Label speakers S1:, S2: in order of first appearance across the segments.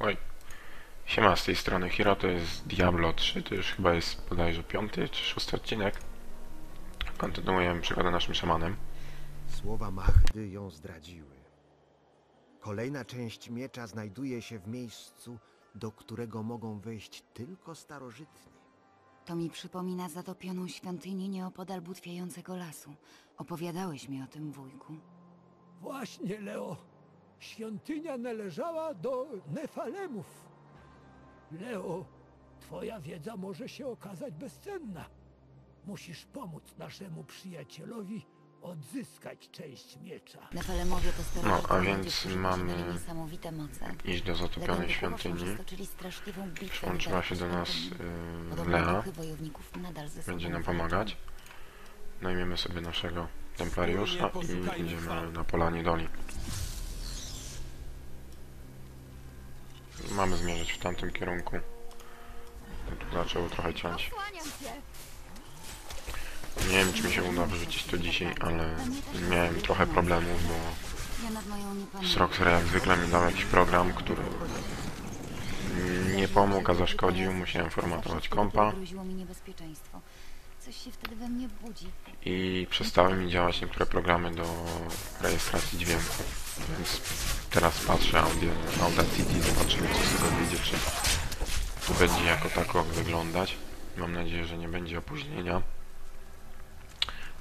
S1: Oj. Siema, z tej strony Hiro, to jest Diablo 3, to już chyba jest bodajże piąty czy szósty odcinek. Kontynuujemy przygodę naszym szamanem.
S2: Słowa Mahdy ją zdradziły. Kolejna część miecza znajduje się w miejscu, do którego mogą wejść tylko starożytni.
S3: To mi przypomina zatopioną świątynię nieopodal butwiającego lasu. Opowiadałeś mi o tym, wujku.
S4: Właśnie, Leo. Świątynia należała do Nefalemów. Leo, twoja wiedza może się okazać bezcenna. Musisz pomóc naszemu przyjacielowi odzyskać część miecza.
S3: Nefelemowie
S1: No, a więc mamy
S3: niesamowite moce.
S1: Iść do zatopionej świątyni. Przyłączyła się do nas yy,
S3: Podobno
S1: Lea. Będzie nam pomagać. Najmiemy sobie naszego templariusza i idziemy na polanie doli. Mamy zmierzać w tamtym kierunku. Tu zaczęło trochę ciąć. Nie wiem, czy mi się uda wyrzucić to dzisiaj, ale miałem trochę problemów, bo. Sroxer jak zwykle mi dał jakiś program, który nie pomógł, a zaszkodził. Musiałem formatować kompa.
S3: Coś się wtedy we mnie budzi.
S1: i przestały mi działać niektóre programy do rejestracji dźwięku. Więc teraz patrzę audio, Audacity, zobaczymy co z tego wyjdzie, czy to będzie jako tako wyglądać. Mam nadzieję, że nie będzie opóźnienia.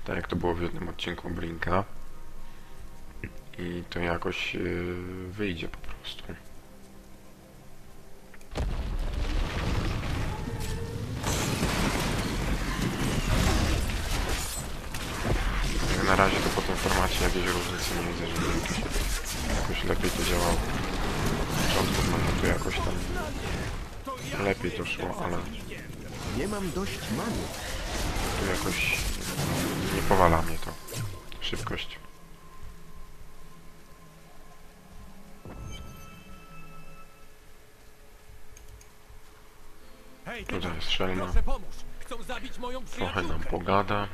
S1: Tak jak to było w jednym odcinku Blinka. I to jakoś yy, wyjdzie po prostu. Na razie to po tym formacie jakiejś różnicy nie widzę, żeby jakoś, jakoś lepiej to działało. Na początku może to jakoś tam lepiej to szło, ale
S2: Nie mam dość many.
S1: tu jakoś nie powala mnie to. Szybkość.
S4: Hej,
S1: Tutaj jest
S4: moją
S1: Trochę nam pogada.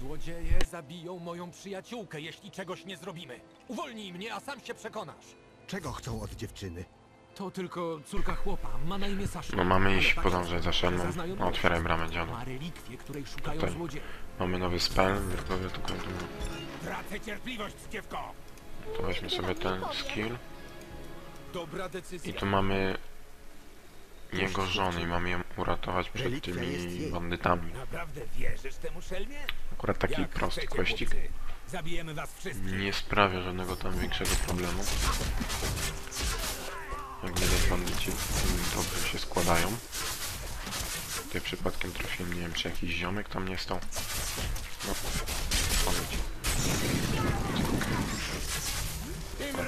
S4: Złodzieje zabiją moją przyjaciółkę, jeśli czegoś nie zrobimy. Uwolnij mnie, a sam się przekonasz.
S2: Czego chcą od dziewczyny?
S4: To tylko córka chłopa, ma na imię Sasza.
S1: No mamy iść podążać za szelmą. No, otwieraj bramę dziadu.
S4: Ma relikwie, której szukają
S1: Tutaj.
S4: złodzieje.
S1: Mamy nowy spell, wirtuowy tu kończymy.
S4: Tracę cierpliwość, skiewko!
S1: To weźmy sobie ten skill.
S4: Dobra decyzja.
S1: I tu mamy jego żonę i mamy ją uratować przed tymi bandytami.
S5: Naprawdę wierzysz temu szelmie?
S1: Akurat taki prosty
S5: wszystkich.
S1: Nie sprawia żadnego tam większego problemu. Jak widać bandyci dobrze się składają. Tutaj przypadkiem trafiłem, nie wiem czy jakiś ziomek tam nie stał. No,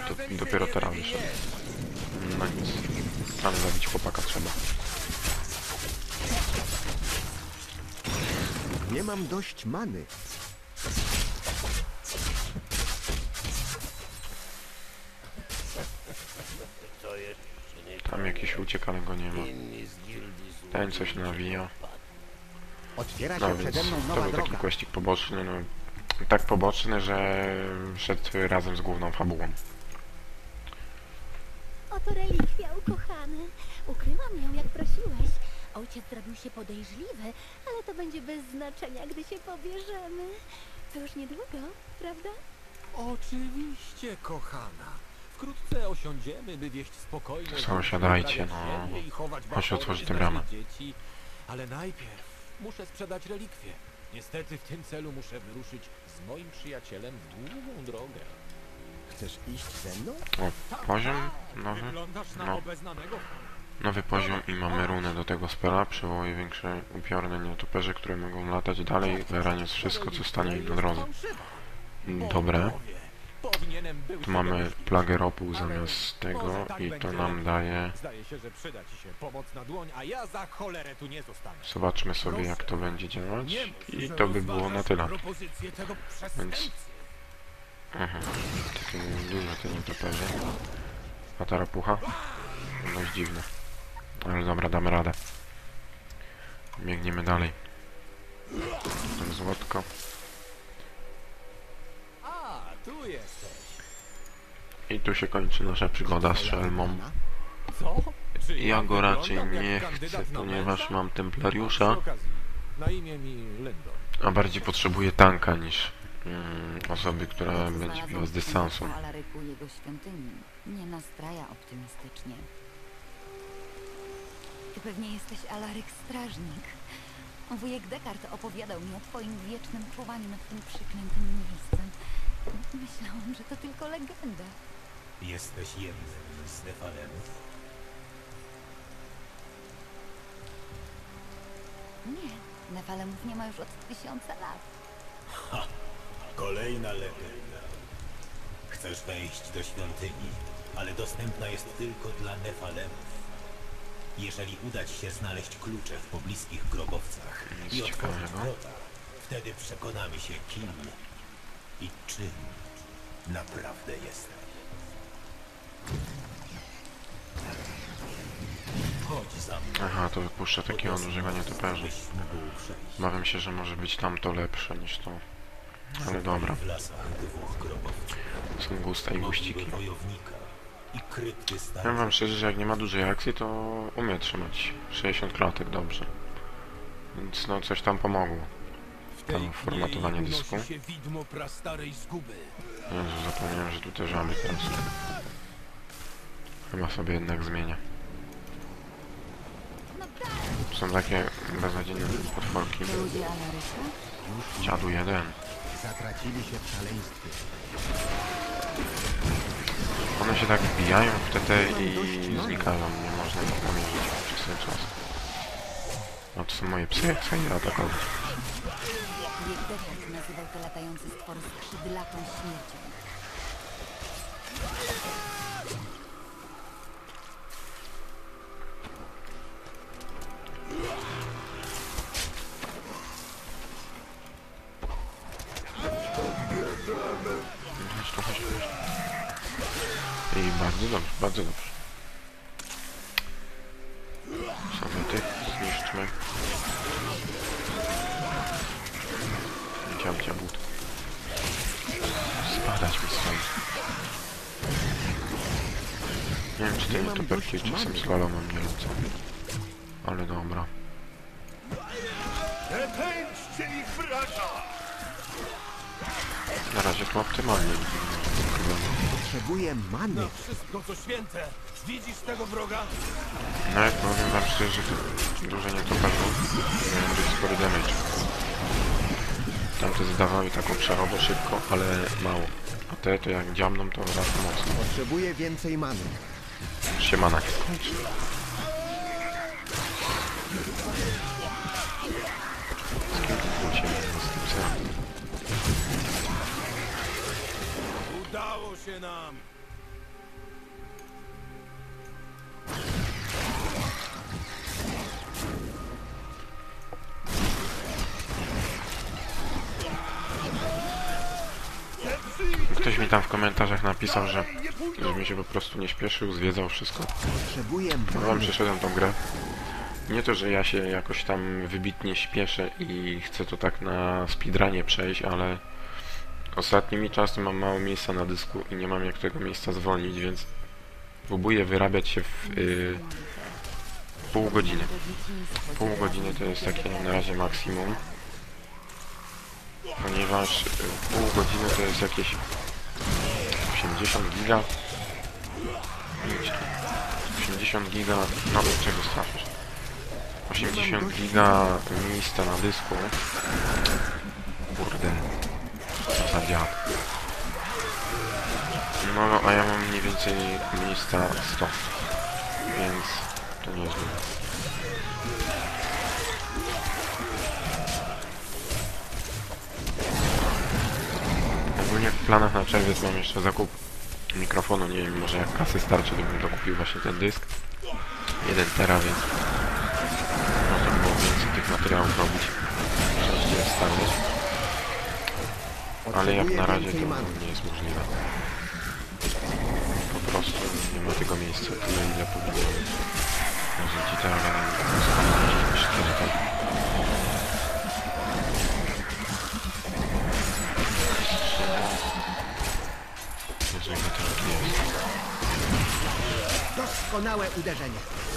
S1: to dopiero teraz wyszedł. No nic, ale zabić chłopaka trzeba.
S2: Nie mam dość many.
S1: Tam jakiś uciek, ale go nie ma. Ten coś nawija.
S2: Otwiera się
S1: No więc
S2: przede mną
S1: to
S2: nowa
S1: był taki
S2: droga.
S1: kwestik poboczny, no tak poboczny, że szedł razem z główną fabułą.
S6: Oto relikwia, ukochany. Ukryłam ją, jak prosiłeś. Ojciec zrobił się podejrzliwy, ale to będzie bez znaczenia, gdy się pobierzemy. To już niedługo, prawda?
S4: Oczywiście, kochana. Wkrótce osiądziemy, by wieść spokojne...
S1: Sąsiadajcie, no.
S4: waszą
S1: otworzyć tę bramę.
S4: dzieci. Ale najpierw muszę sprzedać relikwie. Niestety w tym celu muszę wyruszyć z moim przyjacielem w długą drogę.
S2: Chcesz iść ze mną?
S1: O, poziom nowy,
S4: Wyglądasz na
S1: no.
S4: obeznanego.
S1: nowy poziom i mamy runę do tego spela. Przywołuje większe upiorne nietoperze, które mogą latać dalej, raniąc wszystko, co stanie im na drodze. Dobre.
S4: Powinienem był
S1: Tu mamy plagę ropu zamiast tego i to nam daje...
S4: Zdaje się, że przyda ci się pomocna dłoń, a ja za cholerę tu nie zostanę.
S1: Zobaczmy sobie jak to będzie działać i to by było na tyle.
S5: Propozycję tego
S1: Więc...
S5: przestępcy.
S1: Mhm. Takie duże te nietoperze. A ta rapucha? Dość dziwne. Ale dobra, damy radę. Biegniemy dalej. Tam złotko.
S4: A, tu jesteś.
S1: I tu się kończy nasza przygoda z Szelmą. Ja go raczej nie chcę, ponieważ mam Templariusza, a bardziej potrzebuję tanka niż mm, osoby, która będzie biła z
S3: w
S1: dystansu.
S3: Alaryku jego świątyni nie nastraja optymistycznie. Ty pewnie jesteś Alaryk Strażnik. Wujek Descartes opowiadał mi o twoim wiecznym czuwaniu nad tym przeklętym miejscem. Myślałam, że to tylko legenda.
S5: Jesteś jednym z Nefalemów.
S3: Nie, Nefalemów nie ma już od tysiąca lat.
S5: Kolejna legenda. Chcesz wejść do świątyni, ale dostępna jest tylko dla Nefalemów. Jeżeli uda ci się znaleźć klucze w pobliskich grobowcach
S1: Nic
S5: i otworzyć
S1: ciekawego.
S5: wrota, wtedy przekonamy się kim i czym naprawdę jesteś. Chodź za mną.
S1: Aha, to wypuszcza takie używanie toperzy.
S5: byś mógł przejść.
S1: Obawiam się, że może być tamto lepsze niż to. Ale dobra, są gusta i guściki. Powiem wam szczerze, że jak nie ma dużej akcji, to umie trzymać 60 klatek dobrze. Więc no coś tam pomogło. Tam formatowanie dysku. Jezu, zapomniałem, że tu też mamy teraz. Chyba sobie jednak zmienię. Są takie beznadziejne potworki. Dziadu jeden.
S2: Zatracili się w szaleństwie.
S1: One się tak wbijają w TT i znikają. Nie można ich pomierzyć przez ten czas. No to są moje psy, chcę je atakować.
S3: Nazywał te latające stwory skrzydlatą śmiercią.
S1: Bardzo dobrze, bardzo dobrze. Sobie tych zniszczmy. Ciamcia but. Spadać mi stąd. Nie wiem, czy to nie to perfil, czasem slalomem nie lecą. Ale dobra. Na razie to optymalnie.
S2: Potrzebuję many.
S4: Wszystko co święte. Widzisz tego wroga?
S1: No jak powiem wam szczerze, to drużenie to pewno miałem dość spory damage. Tamte zdawały taką przerobę szybko, ale mało. A te to jak dziamną to raz mocno.
S2: Potrzebuję więcej many.
S1: Się mana nie skończy.
S4: Nam.
S1: Ktoś mi tam w komentarzach napisał, że żebym się po prostu nie śpieszył, zwiedzał wszystko.
S2: Potrzebuję
S1: Wam przeszedłem tą grę. Nie to, że ja się jakoś tam wybitnie śpieszę i chcę to tak na speedrunie przejść, ale ostatnimi czasy mam mało miejsca na dysku i nie mam jak tego miejsca zwolnić, więc próbuję wyrabiać się w y, pół godziny. Pół godziny to jest takie na razie maksimum. Ponieważ y, pół godziny to jest jakieś 80 giga. Idź tu. 80 giga, no czego strafisz? 80 giga miejsca na dysku. No, a ja mam mniej więcej miejsca 100, więc to nie jest. Ogólnie w planach na czerwiec mam jeszcze zakup mikrofonu, nie wiem, może jak kasy starczy, to bym dokupił właśnie ten dysk. 1 tera, więc można było więcej tych materiałów Ale jak na razie to nie jest możliwe. Po prostu nie ma tego miejsca tyle, ile powinno być. Może ci tak, ja nie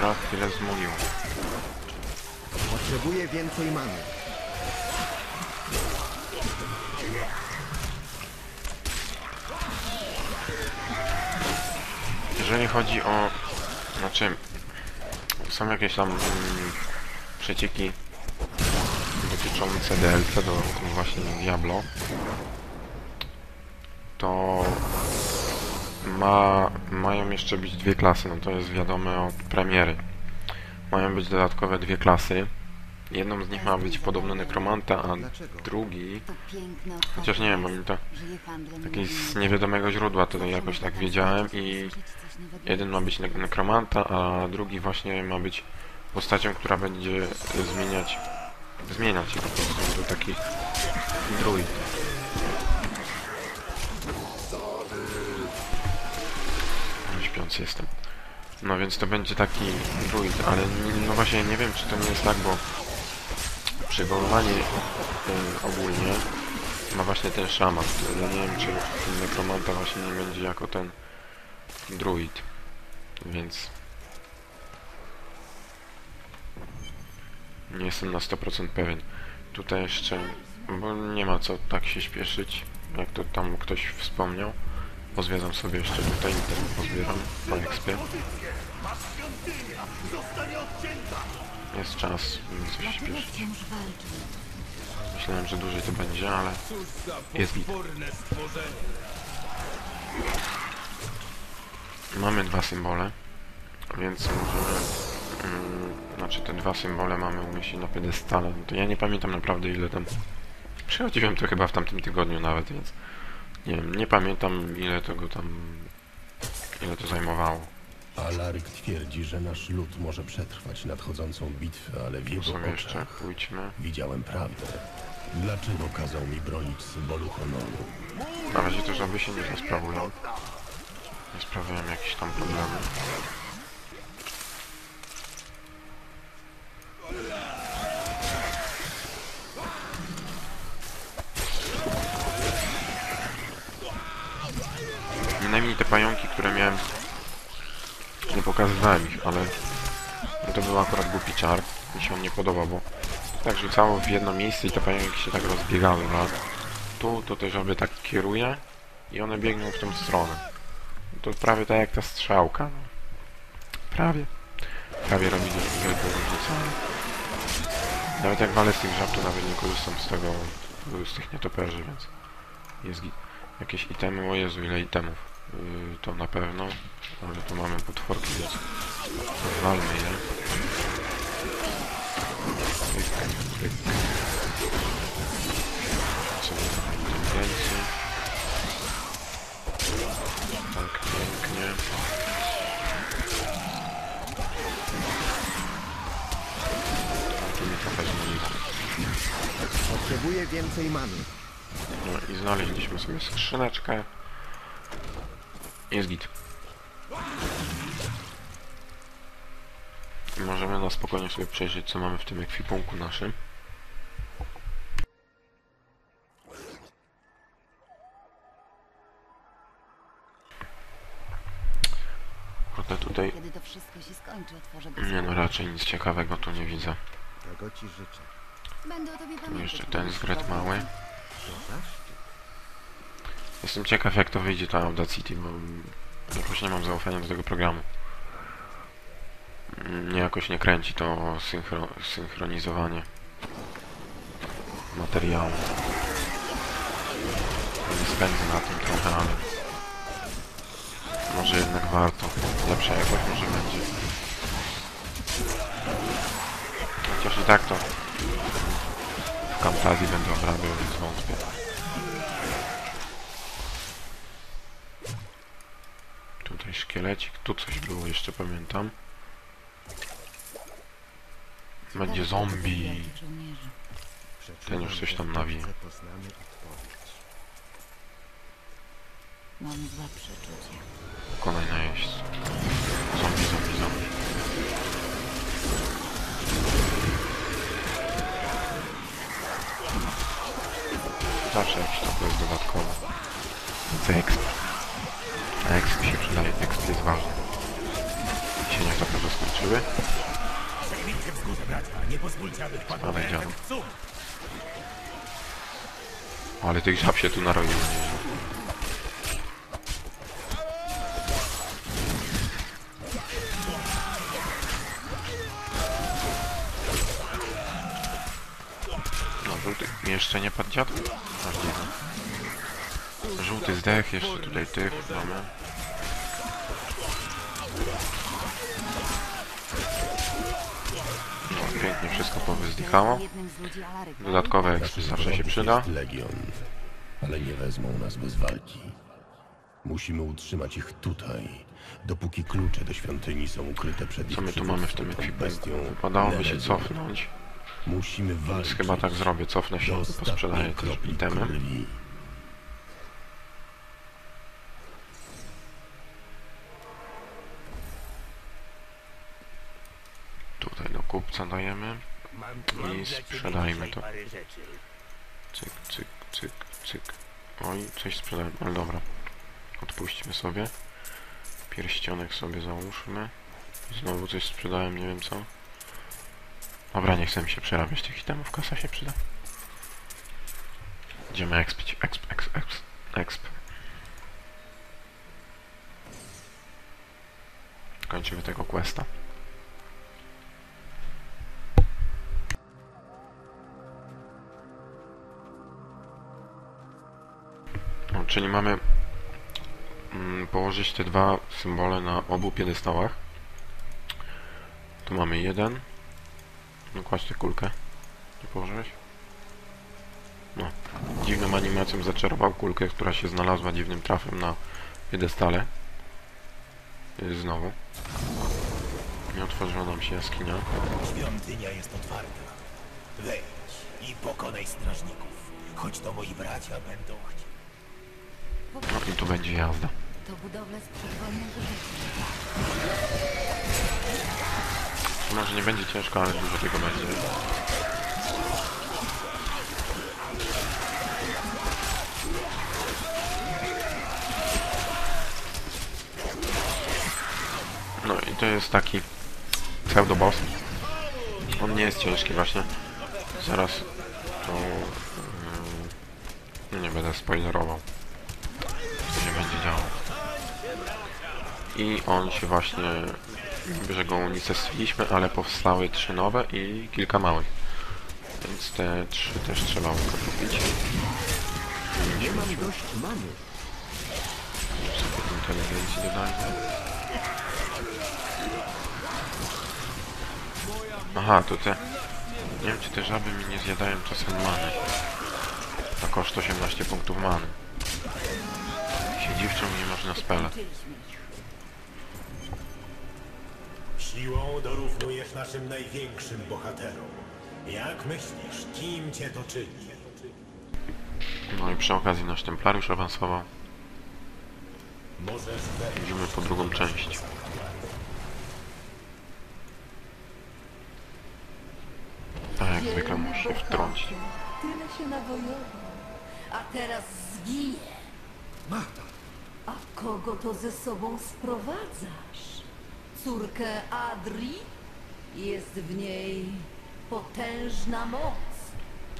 S1: teraz chwilę zmuliło.
S2: Potrzebuję więcej many.
S1: Jeżeli chodzi o... Znaczy... Są jakieś tam mm, przecieki dotyczące DLC do właśnie Diablo. To ma, mają jeszcze być dwie klasy, no to jest wiadome od premiery. Mają być dodatkowe dwie klasy. Jedną z nich ma być podobno nekromanta, a drugi... Chociaż nie wiem, bo mi to jakieś z niewiadomego źródła to jakoś tak wiedziałem i jeden ma być nek- nekromanta, a drugi właśnie ma być postacią, która będzie zmieniać zmieniać po prostu do taki druid. Jestem. No więc to będzie taki druid, ale no właśnie nie wiem czy to nie jest tak, bo przywoływanie y, ogólnie ma właśnie ten szaman. Ja nie wiem czy nekromanta właśnie nie będzie jako ten druid. Więc nie jestem na 100% pewien. Tutaj jeszcze, bo nie ma co tak się śpieszyć, jak to tam ktoś wspomniał. Pozwiedzam sobie jeszcze tutaj, ten pozbieram na expie. Jest czas, coś śpieszyć. Myślałem, że dłużej to będzie, ale jest git. Mamy dwa symbole, więc możemy... Mm, znaczy te dwa symbole mamy umieścić na pedestale. No to ja nie pamiętam naprawdę ile tam... Przychodziłem to chyba w tamtym tygodniu nawet, więc... Nie wiem, nie pamiętam ile tego tam... Ile to zajmowało.
S7: Alaryk twierdzi, że nasz lud może przetrwać nadchodzącą bitwę, ale w jego
S1: sobie jeszcze
S7: oczach
S1: pójdźmy.
S7: widziałem prawdę. Dlaczego kazał mi bronić symbolu honoru?
S1: Na razie też aby się nie rozprawują. Nie sprawiają jakieś tam problemy. Te pająki, które miałem... Nie pokazywałem ich, ale... To był akurat głupi czar. Mi się on nie podoba, bo tak rzucało w jedno miejsce i te pająki się tak rozbiegały, no. Tu to też aby tak kieruje i one biegną w tą stronę. To prawie tak jak ta strzałka. No. Prawie. Prawie robi wiel- wielką różnicę. Nawet jak walę z tych żab, to nawet nie korzystam z tego, z tych nietoperzy, więc jest. Jakieś itemy, o Jezu, ile itemów. Yy, to na pewno, ale tu mamy potworki, więc rozwalmy je. Pyk, pyk. Inteligencji. Tak, pięknie. Tu mi trochę zmyliło.
S2: Potrzebuję więcej many.
S1: No i znaleźliśmy sobie skrzyneczkę. Jest git. Możemy na spokojnie sobie przejrzeć, co mamy w tym ekwipunku naszym. Kurde, tutaj... Nie no, raczej nic ciekawego tu nie widzę.
S2: Tego ci życzę.
S3: Będę o tobie
S1: Tu
S3: pamiętać.
S1: jeszcze ten zgret mały. Jestem ciekaw jak to wyjdzie ta Audacity, bo jakoś nie mam zaufania do tego programu. Mnie jakoś nie kręci to synchro synchronizowanie materiału. Nie spędzę na tym trochę, ale może jednak warto. Lepsza jakość może będzie. Chociaż i tak to w Camtasia będę obrabiał, więc wątpię. szkielecik. Tu coś było jeszcze, pamiętam. Będzie tak,
S3: tak, zombie.
S1: Ten już coś tam
S2: nawi.
S3: Mam złe przeczucia.
S1: Konaj najeść. Zombie, zombie, zombie. Zawsze jakiś tam jest dodatkowy. Wyekspert. A exp się przydaje, exp jest ważny. Tak naprawdę skończyły.
S5: Aby wpadł
S1: Ale tych żab się tu nieźle. No, żółty jeszcze nie padł dziad? Możliwe. Żółty zdech, jeszcze tutaj tych mamy. No, pięknie wszystko powyzdychało. Dodatkowe ekspy zawsze się przyda.
S7: Legion, ale nie wezmą nas bez walki. Musimy utrzymać ich tutaj, dopóki klucze do świątyni są ukryte przed
S1: Co my tu mamy w tym ekwipunku? Wypadałoby się cofnąć.
S7: Musimy
S1: Więc
S7: walczyć
S1: chyba tak zrobię, cofnę się, posprzedaję
S7: kropli
S1: itemy.
S7: krwi.
S1: Tutaj do kupca dajemy i sprzedajmy to. Cyk, cyk, cyk, cyk. Oj, coś sprzedałem, ale dobra. Odpuśćmy sobie. Pierścionek sobie załóżmy. Znowu coś sprzedałem, nie wiem co. Dobra, nie chcę mi się przerabiać tych itemów, kasa się przyda. Idziemy expić, exp, exp, exp, exp. Kończymy tego questa. Czyli mamy mm, położyć te dwa symbole na obu piedestałach. Tu mamy jeden. No kładź tę kulkę. Nie położyłeś? No. Dziwną animacją zaczarował kulkę, która się znalazła dziwnym trafem na piedestale. Y, Znowu. Nie otworzyła nam się jaskinia.
S5: Świątynia jest otwarta. Wejdź i pokonaj strażników. Choć to moi bracia będą chcieli.
S1: No i tu będzie jazda.
S3: To budowle z życia.
S1: Może nie będzie ciężko, ale dużo tego będzie. No i to jest taki pseudoboss. On nie jest ciężki właśnie. Zaraz to... Yy, nie będę spoilerował. I on się właśnie że go unicestwiliśmy, ale powstały trzy nowe i kilka małych. Więc te trzy też trzeba kupić.
S2: Nie mam dość mamy.
S1: Inteligencji dodajmy. Aha, to te... Nie wiem, czy te żaby mi nie zjadają czasem many. Na koszt 18 punktów many. Się dziwczą nie można spele.
S5: Siłą dorównujesz naszym największym bohaterom. Jak myślisz, kim cię to czyni?
S1: No i przy okazji nasz templariusz awansował.
S5: Możesz wejść
S1: Idziemy po drugą część. A jak zwykle musi się wtrącić.
S8: Tyle się nawojował, a teraz zginie.
S2: Magda,
S8: A kogo to ze sobą sprowadzasz? Córkę Adri? Jest w niej potężna moc.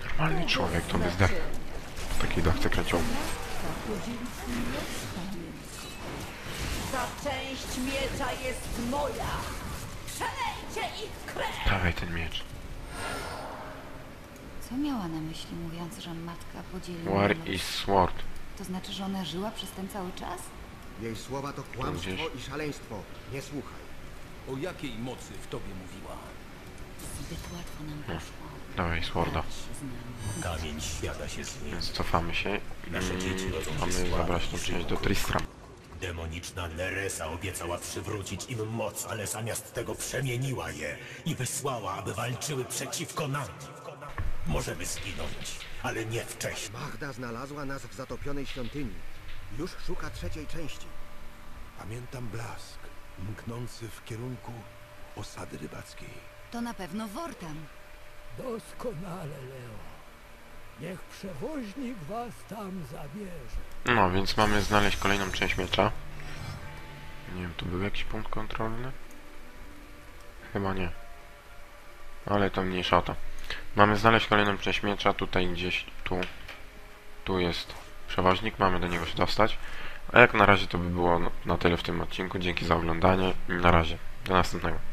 S1: Normalny człowiek to by zdechł w takiej dawce
S8: pamięć. Ta część miecza jest moja. Przelejcie ich krew!
S1: Dawaj ten miecz.
S3: Co miała na myśli, mówiąc, że matka podzieliła
S1: War
S3: los?
S1: is sword.
S3: To znaczy, że ona żyła przez ten cały czas?
S2: jej słowa to kłamstwo
S1: gdzieś.
S2: i szaleństwo. Nie słuchaj.
S4: O jakiej mocy w tobie mówiła?
S3: Zbyt łatwo nam poszło.
S1: Dawaj sworda.
S3: Się znamy.
S5: Kamień świata się zmieni.
S1: Więc cofamy się i mamy zabrać tą część do Tristram.
S5: Demoniczna Neresa obiecała przywrócić im moc, ale zamiast tego przemieniła je i wysłała, aby walczyły przeciwko nam. Możemy zginąć, ale nie wcześniej.
S2: Magda znalazła nas w zatopionej świątyni. Już szuka trzeciej części.
S7: Pamiętam blask mknący w kierunku osady rybackiej.
S3: To na pewno Wortan.
S9: Doskonale, Leo. Niech przewoźnik was tam zabierze.
S1: No, więc mamy znaleźć kolejną część miecza. Nie wiem, tu był jakiś punkt kontrolny? Chyba nie. Ale to mniejsza o to. Mamy znaleźć kolejną część miecza, tutaj gdzieś, tu. Tu jest przewoźnik, mamy do niego się dostać. A jak na razie to by było na tyle w tym odcinku. Dzięki za oglądanie i na razie. Do następnego.